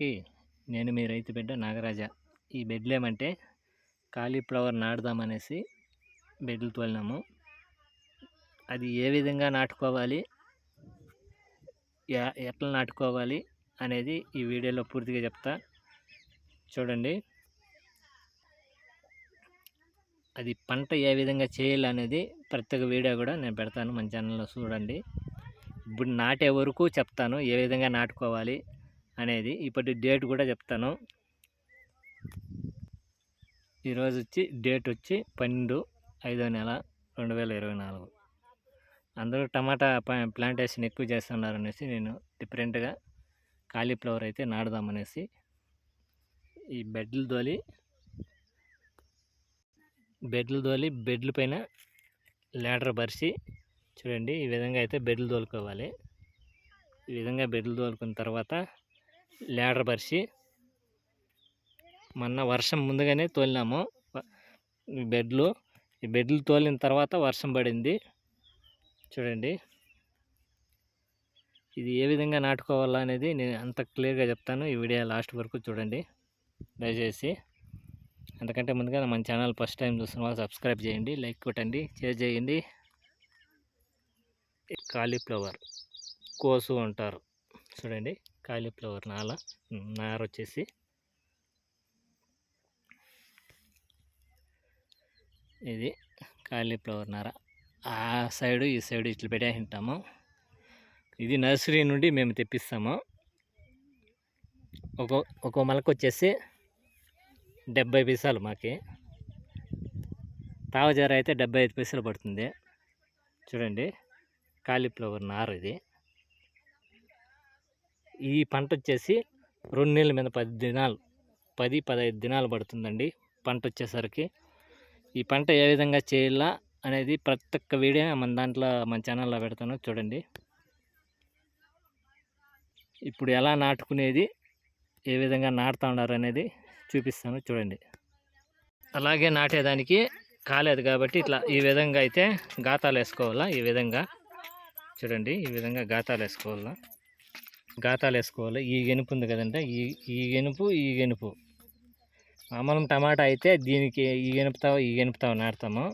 అందరికీ నేను మీ రైతు బిడ్డ నాగరాజ. ఈ బెడ్లు ఏమంటే కాలీఫ్లవర్ నాటుదామనేసి బెడ్లు తోలినాము. అది ఏ విధంగా నాటుకోవాలి ఎట్లా నాటుకోవాలి అనేది ఈ వీడియోలో పూర్తిగా చెప్తా. చూడండి. అది పంట ఏ విధంగా చేయాలి అనేది ప్రత్యేక వీడియో కూడా నేను పెడతాను మన ఛానల్లో చూడండి. ఇప్పుడు నాటే వరకు చెప్తాను ఏ విధంగా నాటుకోవాలి అనేది ఇప్పటి డేట్ కూడా చెప్తాను. ఈరోజు వచ్చి డేట్ వచ్చి పన్నెండు ఐదో నెల రెండు వేల ఇరవై నాలుగు. అందరూ టమాటా ప్లాంటేషన్ ఎక్కువ చేస్తున్నారు అనేసి నేను డిఫరెంట్గా కాలీఫ్లవర్ అయితే నాడదామనేసి ఈ బెడ్లు దోలి బెడ్లు దోలి బెడ్ల పైన లేడర్ పరిచి చూడండి ఈ విధంగా అయితే బెడ్లు తోలుకోవాలి. ఈ విధంగా బెడ్లు తోలుకున్న తర్వాత లేడర్ పరిచి మొన్న వర్షం ముందుగానే తోలినాము. బెడ్లు ఈ బెడ్లు తోలిన తర్వాత వర్షం పడింది. చూడండి. ఇది ఏ విధంగా నాటుకోవాలా అనేది నేను అంత క్లియర్గా చెప్తాను. ఈ వీడియో లాస్ట్ వరకు చూడండి. దయచేసి అంతకంటే ముందుగా మన ఛానల్ ఫస్ట్ టైం చూస్తున్న వాళ్ళు సబ్స్క్రైబ్ చేయండి లైక్ కొట్టండి షేర్ చేయండి. కాలీఫ్లవర్ కోసు అంటారు. చూడండి. కాలీఫ్లవర్ నాల. నార వచ్చేసి ఇది కాలీఫ్లవర్ నార. ఆ సైడు ఈ సైడు ఇట్లా పెట్టేసింటాము. ఇది నర్సరీ నుండి మేము తెప్పిస్తాము. ఒక ఒక మొలక వచ్చేసి డెబ్బై పైసలు మాకి. తావజార అయితే డెబ్బై ఐదు పైసలు పడుతుంది. చూడండి. కాలీఫ్లవర్ నార ఇది. ఈ పంట వచ్చేసి రెండు నెలల మీద పది దినాలు పది పదహైదు దినాలు పడుతుందండి పంట వచ్చేసరికి. ఈ పంట ఏ విధంగా చేయాలా అనేది ప్రతి ఒక్క వీడియో మన దాంట్లో మన ఛానల్లో పెడతాను చూడండి. ఇప్పుడు ఎలా నాటుకునేది ఏ విధంగా నాటుతా ఉన్నారు అనేది చూపిస్తాను చూడండి. అలాగే నాటేదానికి కాలేదు కాబట్టి ఇట్లా ఈ విధంగా అయితే గాతాలు వేసుకోవాలా ఈ విధంగా. చూడండి ఈ విధంగా గాతాలు వేసుకోవాలా. గాతాలు వేసుకోవాలి ఈ గెనుపు ఉంది కదంటే ఈ ఈ గెనుపు ఈ గెనుపు. మామూలు టమాటా అయితే దీనికి ఈ గెనుపుతావు ఈ గెనుపుతావు నాటుతాము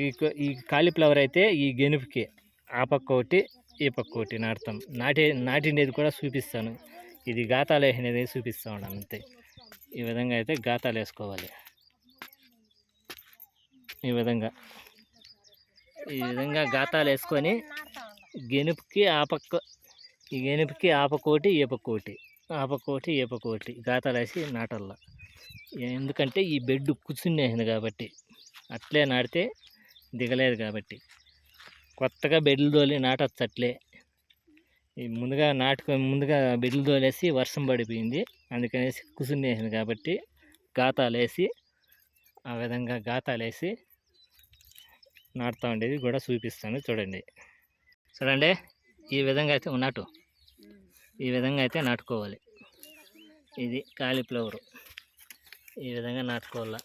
ఈ ఈ కాలీఫ్లవర్ అయితే ఈ గెనుపుకి. ఆ పక్క ఒకటి ఈ పక్క ఒకటి నాటుతాం నాటి నాటినేది కూడా చూపిస్తాను. ఇది గాతాలు వేసినది చూపిస్తూ ఉన్నాను అంతే. ఈ విధంగా అయితే గాతాలు వేసుకోవాలి ఈ విధంగా. ఈ విధంగా గాతాలు వేసుకొని గెనుపుకి ఆ పక్క ఈ గెనుపుకి ఆపకోటి ఏపకోటి ఆపకోటి ఏపకోటి గాతలేసి నాటల్లా. ఎందుకంటే ఈ బెడ్ కూర్చునేసింది కాబట్టి. అట్లే నాటితే దిగలేదు కాబట్టి. కొత్తగా బెడ్లు తోలి నాటచ్చు అట్లే. ముందుగా నాటుకొని ముందుగా బెడ్లు తోలేసి వర్షం పడిపోయింది. అందుకనేసి కుసునేసింది కాబట్టి గాతాలు వేసి ఆ విధంగా గాతాలు వేసి నాటుతూ ఉండేది. కూడా చూపిస్తాను. చూడండి. చూడండి. ఈ విధంగా అయితే నాటు ఈ విధంగా అయితే నాటుకోవాలి. ఇది కాలీఫ్లవర్. ఈ విధంగా నాటుకోవాల.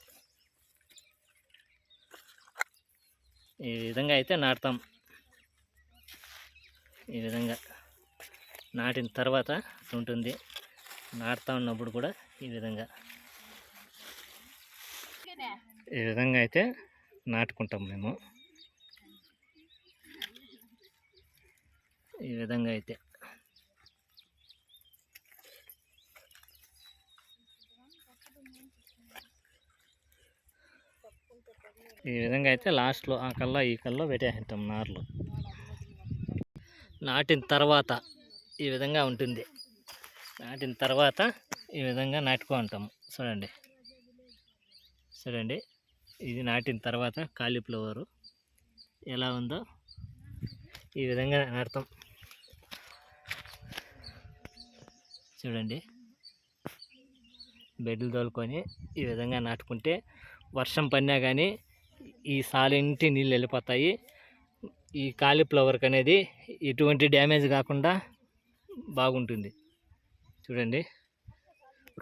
ఈ విధంగా అయితే నాటుతాం. ఈ విధంగా నాటిన తర్వాత ఉంటుంది. నాటుతా ఉన్నప్పుడు కూడా ఈ విధంగా. ఈ విధంగా అయితే నాటుకుంటాం మేము. ఈ విధంగా అయితే. ఈ విధంగా అయితే లాస్ట్లో ఆ కల్లా ఈ కల్లా పెట్టేసింటాం నార్లు. నాటిన తర్వాత ఈ విధంగా ఉంటుంది. నాటిన తర్వాత ఈ విధంగా నాటుకుంటాము చూడండి. చూడండి. ఇది నాటిన తర్వాత కాలీఫ్లవరు ఎలా ఉందో ఈ విధంగా నాటుతాం. చూడండి. బెడ్లు తోలుకొని ఈ విధంగా నాటుకుంటే వర్షం పడినా కానీ ఈ సాలింటి నీళ్ళు వెళ్ళిపోతాయి. ఈ కాలీఫ్లవర్కి అనేది ఎటువంటి డ్యామేజ్ కాకుండా బాగుంటుంది. చూడండి.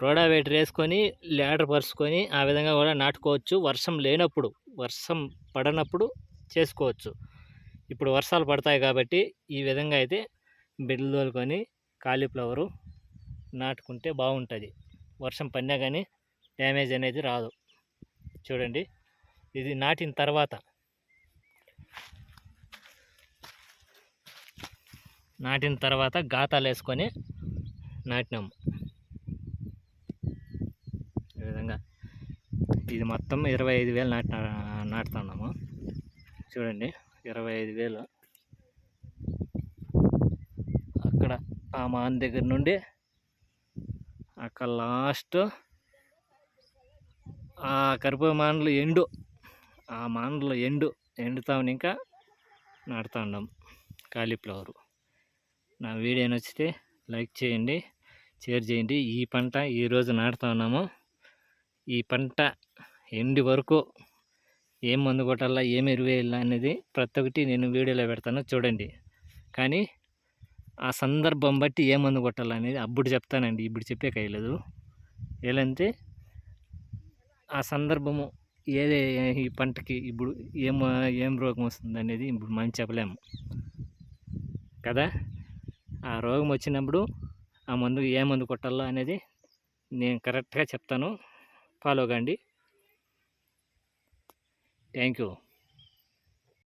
రోడావేటర్ వేసుకొని లేడర్ పరుచుకొని ఆ విధంగా కూడా నాటుకోవచ్చు. వర్షం లేనప్పుడు వర్షం పడనప్పుడు చేసుకోవచ్చు. ఇప్పుడు వర్షాలు పడతాయి కాబట్టి ఈ విధంగా అయితే బెడ్లు తోలుకొని కాలీఫ్లవరు నాటుకుంటే బాగుంటుంది. వర్షం పడినా కానీ డ్యామేజ్ అనేది రాదు. చూడండి. ఇది నాటిన తర్వాత నాటిన తర్వాత గాతాలు వేసుకొని నాటినాము ఈ విధంగా ఇది మొత్తం ఇరవై ఐదు వేలు నాటి నాటుతున్నాము. చూడండి. ఇరవై ఐదు వేలు. అక్కడ ఆ మాన్ దగ్గర నుండి అక్కడ లాస్ట్ ఆ కరిపోయే మానలు ఎండు. ఆ మానలో ఎండు. ఎండుతామని ఇంకా నాటుతా ఉన్నాం కాలీఫ్లవరు నా వీడియో నచ్చితే లైక్ చేయండి షేర్ చేయండి. ఈ పంట ఈరోజు నాటుతా ఉన్నాము. ఈ పంట ఎండి వరకు ఏం మందు కొట్టాలా ఏం ఎరువేయాలా అనేది ప్రతి ఒక్కటి నేను వీడియోలో పెడతాను చూడండి. కానీ ఆ సందర్భం బట్టి ఏ మందు కొట్టాలా అనేది అప్పుడు చెప్తానండి. ఇప్పుడు చెప్పే కయ్యలేదు. ఎలాంటే ఆ సందర్భము ఏదే ఈ పంటకి ఇప్పుడు ఏం ఏం రోగం వస్తుంది అనేది ఇప్పుడు మనం చెప్పలేము. కదా? ఆ రోగం వచ్చినప్పుడు ఆ మందు ఏ మందు కొట్టాలో అనేది నేను కరెక్ట్గా చెప్తాను. ఫాలో కండి. Thank you